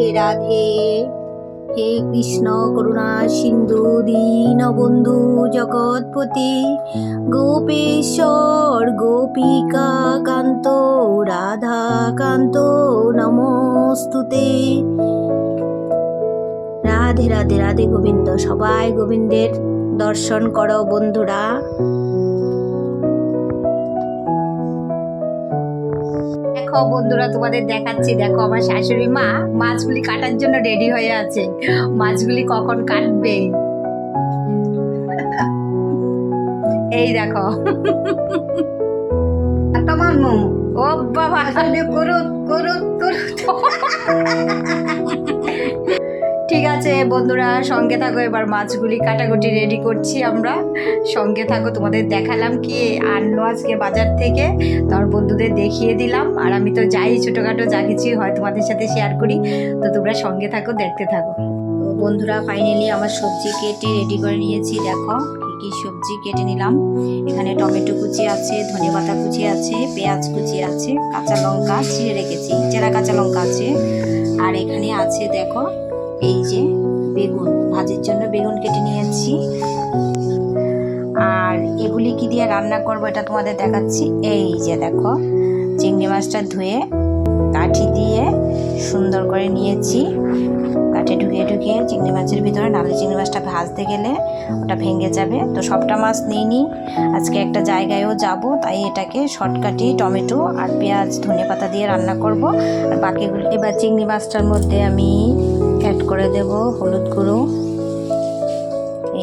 রাধে রাধে। হে কৃষ্ণ করুণা সিন্ধু দীনবন্ধু জগৎপতি। গোপেশ্বর, গোপিকা কান্ত, রাধা কান্ত, নমস্তুতে। রাধে রাধে রাধে গোবিন্দ, সবাই গোবিন্দের দর্শন করো বন্ধুরা। দেখো বন্ধুরা তোমাদের দেখাচ্ছি। দেখো আমার শাশুড়ি মা মাছগুলি কাটার জন্য রেডি হয়ে আছে। মাছগুলি কখন কাটবে? এই দেখো। তোমার মো ও বাবা করুত করুত করুত ঠিক আছে, বন্ধুরা, সঙ্গে থাকো, এবার মাছগুলি কাটাকুটি রেডি করছি আমরা। সঙ্গে থাকো, তোমাদের দেখালাম কি আনলো আজকে বাজার থেকে। তোমার বন্ধুদের দেখিয়ে দিলাম। আর আমি তো যাই, ছোটোখাটো যা কিছু হয় তোমাদের সাথে শেয়ার করি। তো তোমরা সঙ্গে থাকো, দেখতে থাকো। বন্ধুরা ফাইনালি আমার সবজি কেটে রেডি করে নিয়েছি। দেখো, কী কী সবজি কেটে নিলাম। এখানে টমেটো কুচি আছে, ধনেপাতা কুচি আছে, পেঁয়াজ কুচি আছে, কাঁচা লঙ্কা ছিঁড়ে রেখেছি। চেরা কাঁচা লঙ্কা আছে। আর এখানে আছে, দেখো এই যে বেগুন, ভাজির জন্য বেগুন কেটে নিয়েছি। আর এগুলি কি দিয়ে রান্না করব এটা তোমাদের দেখাচ্ছি। এই যে দেখো, চিংড়ি মাছটা ধুয়ে কাঠি দিয়ে সুন্দর করে নিয়েছি। কাঠে ঢুকিয়ে ঢুকিয়ে চিংড়ি মাছের ভিতরে নাহলে চিংড়ি মাছটা ভাজতে গেলে ওটা ভেঙে যাবে। তো সবটা মাছ নিইনি, আজকে একটা জায়গায়ও যাব, তাই এটাকে শর্টকাটে টমেটো আর পেঁয়াজ ধনে পাতা দিয়ে রান্না করব। আর বাকিগুলো এবার চিংড়ি মাছটার মধ্যে আমি অ্যাড করে দেব হলুদ গুঁড়ো।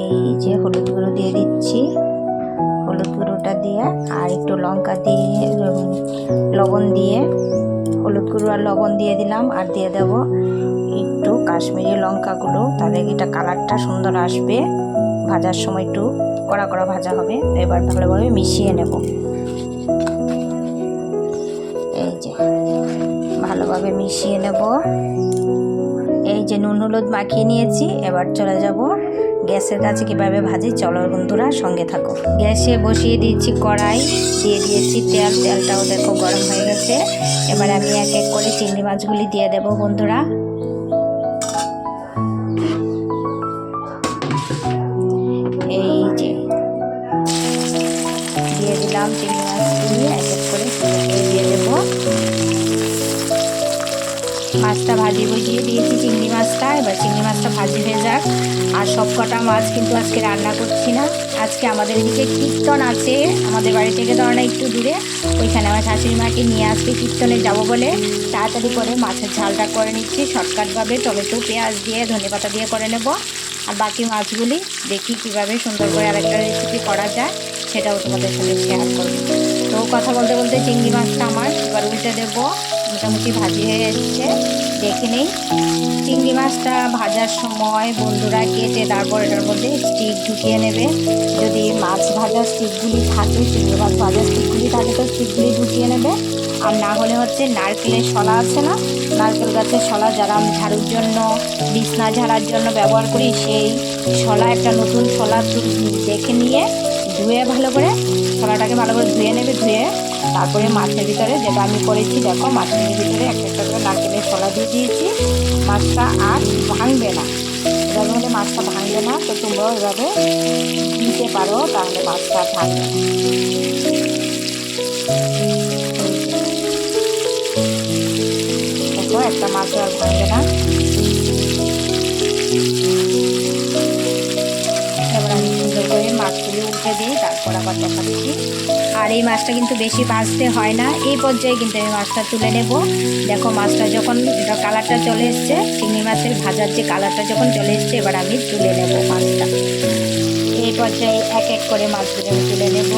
এই যে হলুদ গুঁড়ো দিয়ে দিচ্ছি। হলুদ গুঁড়োটা দিয়ে আর একটু লঙ্কা দিয়ে লবণ দিয়ে, হলুদ গুঁড়ো আর লবণ দিয়ে দিলাম আর দিয়ে দেব একটু কাশ্মীরি লঙ্কাগুলো তাহলে এটা কালারটা সুন্দর আসবে। ভাজার সময় একটু কড়া কড়া ভাজা হবে। এবার ভালোভাবে মিশিয়ে নেব। এই যে ভালোভাবে মিশিয়ে নেব। যে নুন, হলুদ মাখিয়ে নিয়েছি। এবার চলে যাব গ্যাসের কাছে কীভাবে ভাজি। চলো বন্ধুরা, সঙ্গে থাকো। গ্যাসে বসিয়ে দিয়েছি কড়াই। দিয়ে দিয়েছি তেল। তেলটাও দেখো গরম হয়ে গেছে। এবার আমি এক এক করে চিংড়ি মাছগুলি দিয়ে দেব বন্ধুরা। এবার চিংড়ি মাছটা ভাজি হয়ে যাক। আর সব কটা মাছ কিন্তু আজকে রান্না করছি না। আজকে আমাদের এদিকে কীর্তন আছে। আমাদের বাড়ি থেকে ধরনের একটু দূরে। ওইখানে আমার শাশুড়ি মাকে নিয়ে আসতে কীর্তনে যাব বলে তাড়াতাড়ি করে মাছের ঝালটা করে নিচ্ছি। শর্টকাটভাবে টমেটো, পেঁয়াজ দিয়ে ধনেপাতা দিয়ে করে নেব। আর বাকি মাছগুলি দেখি কীভাবে সুন্দর করে আরেকটা রেসিপি করা যায়, সেটাও তোমাদের সঙ্গে শেয়ার করব। তো কথা বলতে বলতে চিংড়ি মাছটা আমার, এবার উল্টে দেবো। মোটামুটি ভাজি হয়ে এসছে দেখে নেই। চিংড়ি মাছটা ভাজার সময় বন্ধুরা কেটে তারপর এটার মধ্যে স্টিক ঢুকিয়ে নেবে। যদি মাছ ভাজার স্টিকগুলি থাকে, চিংড়ি মাছ ভাজার স্টিকগুলি থাকে, তো স্টিকগুলি ঢুকিয়ে নেবে। আর না হলে হচ্ছে নারকেলের শলা আছে না? নারকেল গাছের শলা যারা আমি ঝাড়ুর জন্য, বিছনা ঝাড়ার জন্য ব্যবহার করি, সেই শলা একটা নতুন শলা দেখে নিয়ে ধুয়ে ভালো করে শলাটাকে ভালো করে ধুয়ে নেবে, ধুয়ে তারপরে মাছের ভিতরে যেটা আমি করেছি, দেখো মাছের ভিতরে একটা একটা করে নারকেলের শলা দিয়ে দিয়েছি। মাছটা আর ভাঙবে না। এভাবে হলে মাছটা ভাঙবে না, তো তোমরাও এভাবে দিতে পারো, তাহলে মাছটা ভাঙবে। দেখো, একটা মাছ আর ভাঙবে না। মাছগুলো দিয়ে তারপর আবার দেখাচ্ছি আর এই মাছটা কিন্তু বেশি বাঁচতে হয় না, এই পর্যায়ে কিন্তু আমি মাছটা তুলে নেব। দেখো মাছটা যখন, এটা কালারটা চলে এসছে, চিংড়ি মাছের ভাজার যে কালারটা যখন চলে এসছে, এবার আমি তুলে নেব মাছটা। এই পর্যায়ে এক এক করে মাছগুলো তুলে নেব।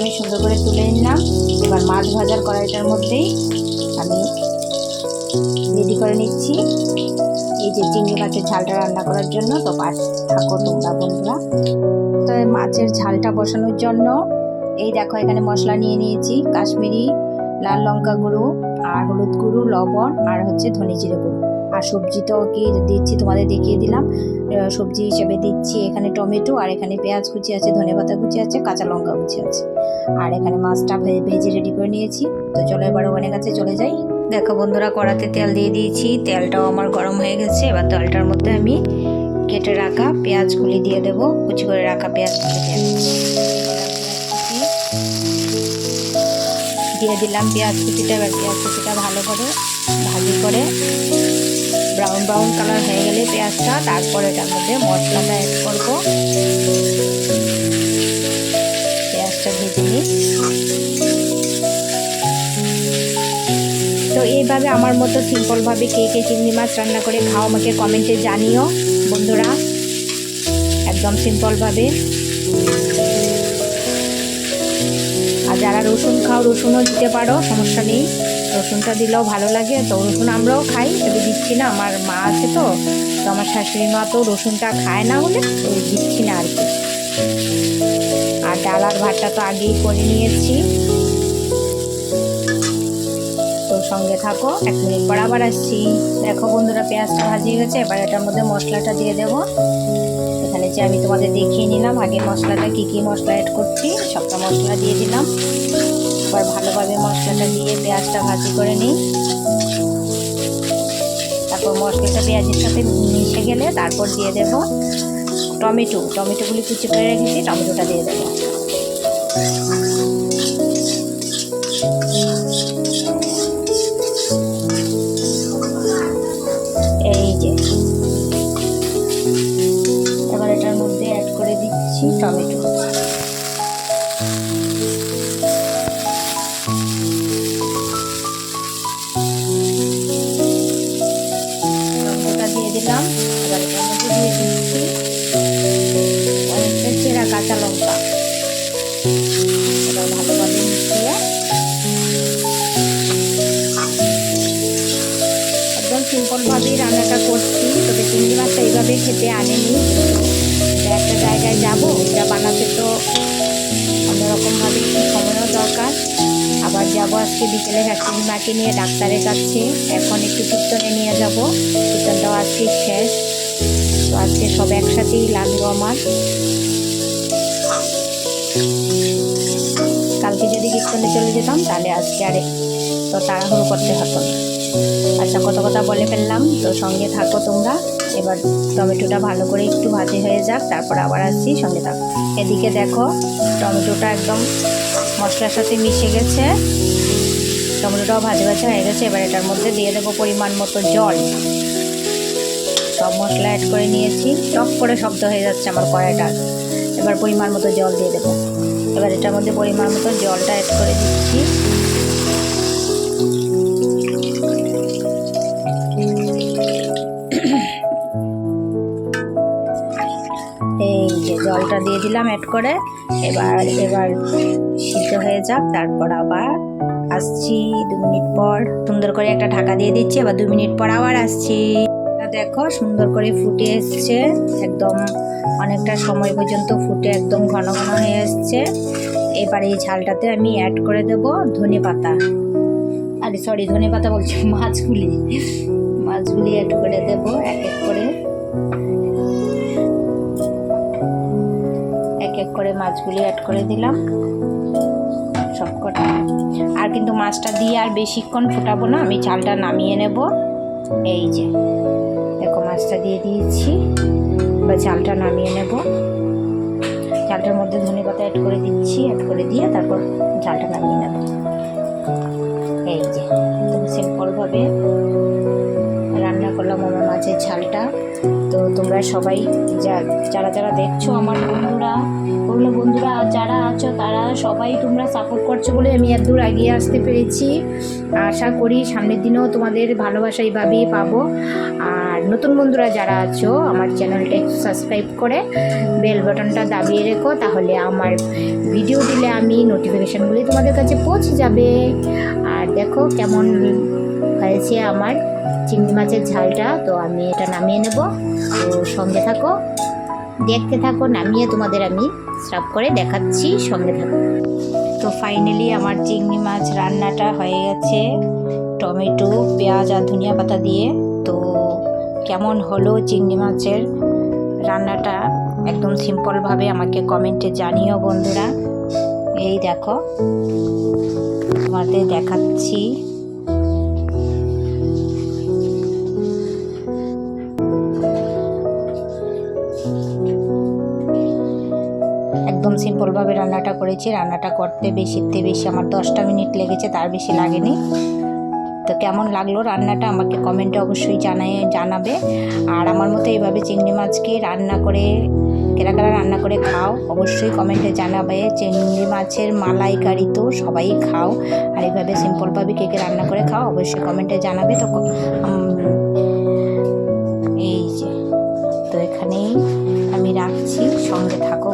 আমি সুন্দর করে তুলে নিলাম। এবার মাছ ভাজার কড়াইটার মধ্যেই আমি রেডি করে নিচ্ছি। এই যে চিংড়ি মাছের ঝালটা রান্না করার জন্য, তো পাশ থাকো তোমরা বন্ধুরা। তো মাছের ঝালটা বসানোর জন্য এই দেখো, এখানে মশলা নিয়ে নিয়েছি। কাশ্মীরি, লাল লঙ্কা গুঁড়ো, আর হলুদ গুঁড়ো, লবণ, আর হচ্ছে ধনে জিরে গুঁড়ো। আর সবজি তো কি দিচ্ছি, তোমাদের দেখিয়ে দিলাম। সবজি হিসেবে দিচ্ছি এখানে টমেটো, আর এখানে পেঁয়াজ কুচি আছে, ধনে পাতা কুচি আছে, কাঁচা লঙ্কা কুচি আছে। আর এখানে মাছটা ভেজে রেডি করে নিয়েছি। তো চলো এবার ওখানে কাছে চলে যাই। দেখো বন্ধুরা, কড়াতে তেল দিয়ে দিয়েছি। তেলটাও আমার গরম হয়ে গেছে। এবার তেলটার মধ্যে আমি কেটে রাখা পেঁয়াজগুলি দিয়ে দেবো। কুচি করে রাখা পেঁয়াজগুলি দিয়ে দিয়ে দিলাম পেঁয়াজ কুচিটা। এবার পেঁয়াজ কুচিটা ভালো করে ভাজি করে ব্রাউন ব্রাউন কালার হয়ে গেলে পেঁয়াজটা, তারপরে এটার মধ্যে মশলাটা অ্যাড করব। পেঁয়াজটা ভেজে নিই। তো এইভাবে আমার মতো সিম্পলভাবে কে কে চিংড়ি মাছ রান্না করে খাও, আমাকে কমেন্টে জানিও, বন্ধুরা। একদম সিম্পলভাবে আর যারা রসুন খাও, রসুনও দিতে পারো, সমস্যা নেই। রসুনটা দিলেও ভালো লাগে, তো রসুন আমরাও খাই তবে দিচ্ছি না, আমার মা আছে তো তো আমার শাশুড়ি মা তো রসুনটা খায় না বলে ওই দিচ্ছি না আর কি। আর ডাল আর ভাতটা তো আগেই করে নিয়েছি। তো সঙ্গে থাকো, এক মিনিট পর আবার আসছি। দেখো বন্ধুরা, পেঁয়াজটা ভাজিয়ে গেছে এবার এটার মধ্যে মশলাটা দিয়ে দেবো। যে আমি তোমাদের দেখিয়ে নিলাম। আগে মশলাটা কী কী মশলা অ্যাড করছি, সবটা মশলা দিয়ে দিলাম। এবার ভালোভাবে মশলাটা দিয়ে পেঁয়াজটা ভাজি করে নিই। তারপর মশলাটা পেঁয়াজের সাথে মিশে গেলে তারপর দিয়ে দেবো টমেটো। টমেটোগুলি কুচি করে রেখেছি, টমেটোটা দিয়ে দেবো। কাঁচা লঙ্কা। এবার ভালোভাবে একদম সিম্পলভাবেই রান্নাটা করছি। তবে চিংড়ি মাছটা এইভাবে খেতে আনেনি। একটা জায়গায় যাব, এটা বানাতে তো অন্যরকমভাবে সময়ও দরকার। আবার যাব আজকে বিকেলে শাশুড়ি মাকে নিয়ে ডাক্তারের কাছে। এখন একটু কীর্তনে নিয়ে যাব। কীর্তনটাও আজকে শেষ। তো আজকে সব একসাথেই লাগল আমার। কালকে যদি কীর্তনে চলে যেতাম, তাহলে আজকে আরে তো তাড়াহুড়ো করতে হতো না। আচ্ছা কত কথা বলে ফেললাম। তো সঙ্গে থাকো তোমরা। এবার টমেটোটা ভালো করে একটু ভাজি হয়ে যাক, তারপর আবার আসছি, সঙ্গে থাকো। এদিকে দেখো, টমেটোটা একদম মশলার সাথে মিশে গেছে। টমেটোটাও ভাজা ভাজা হয়ে গেছে। এবার এটার মধ্যে দিয়ে দেবো পরিমাণ মতো জল। সব মশলা অ্যাড করে নিয়েছি। টক করে শব্দ হয়ে যাচ্ছে আমার কড়াইটা। এবার পরিমাণ মতো জল দিয়ে দেবো। এবার এটার মধ্যে পরিমাণ মতো জলটা অ্যাড করে দিচ্ছি। এই যে জলটা দিয়ে দিলাম অ্যাড করে। এবার এবার সিদ্ধ হয়ে যাক, তারপর আবার আসছি দু মিনিট পর। সুন্দর করে একটা ঢাকা দিয়ে দিচ্ছি, এবার দু মিনিট পর আবার আসছি। দেখো, সুন্দর করে ফুটে এসছে। একদম অনেকটা সময় পর্যন্ত ফুটে একদম ঘন ঘন হয়ে এসছে। এবার এই ঝালটাতে আমি অ্যাড করে দেব ধনে পাতা। আরে সরি ধনে পাতা বলছি, মাছগুলি। মাছগুলি অ্যাড করে দেব, এক এক করে। এক এক করে মাছগুলি অ্যাড করে দিলাম। সবকটা আর কিন্তু মাছটা দিয়ে আর বেশিক্ষণ ফোটাবো না, আমি চালটা নামিয়ে নেব। এই যে। মাছটা দিয়ে দিয়েছি। বা চালটা নামিয়ে নেব। চালটার মধ্যে ধনে পাতা অ্যাড করে দিচ্ছি অ্যাড করে দিয়ে তারপর চালটা নামিয়ে নেব। এই যে, একদম সিম্পলভাবে তো সবাই যা, যারা যারা দেখছ, আমার বন্ধুরা, পুরনো বন্ধুরা যারা আছো, তারা সবাই তোমরা সাপোর্ট করছ বলে আমি এত দূর এগিয়ে আসতে পেরেছি। আশা করি সামনের দিনেও তোমাদের ভালোবাসা এইভাবেই পাবো। আর নতুন বন্ধুরা যারা আছো, আমার চ্যানেলটা একটু সাবস্ক্রাইব করে বেল বাটনটা দাবিয়ে রেখো, তাহলে আমার ভিডিও দিলে আমি নোটিফিকেশানগুলি তোমাদের কাছে পৌঁছে যাবে। আর দেখো কেমন হয়েছে আমার চিংড়ি মাছের ঝালটা, তো আমি এটা নামিয়ে নেব। তো সঙ্গে থাকো, দেখতে থাকো, নামিয়ে তোমাদের আমি সার্ভ করে দেখাচ্ছি, সঙ্গে থাকো। তো ফাইনালি আমার চিংড়ি মাছ রান্নাটা হয়ে গেছে। টমেটো, পেঁয়াজ আর ধনিয়া পাতা দিয়ে। তো কেমন হলো চিংড়ি মাছের রান্নাটা? একদম সিম্পলভাবে আমাকে কমেন্টে জানিও বন্ধুরা। এই দেখো, তোমাদের দেখাচ্ছি। একদম সিম্পলভাবে রান্নাটা করেছি। রান্নাটা করতে বেশিতে বেশি আমার দশটা মিনিট লেগেছে, তার বেশি লাগেনি। তো কেমন লাগল রান্নাটা আমাকে কমেন্টে অবশ্যই জানায় জানাবে। আর আমার মতো এইভাবে চিংড়ি মাছকে রান্না করে, কেরা কেরা রান্না করে খাও, অবশ্যই কমেন্টে জানাবে। চিংড়ি মাছের মালাইকারি তো সবাই খাও। আর এইভাবে সিম্পলভাবে কে কে রান্না করে খাও, অবশ্যই কমেন্টে জানাবে। তো এই যে, তো এখানেই আমি রাখছি। সঙ্গে থাকো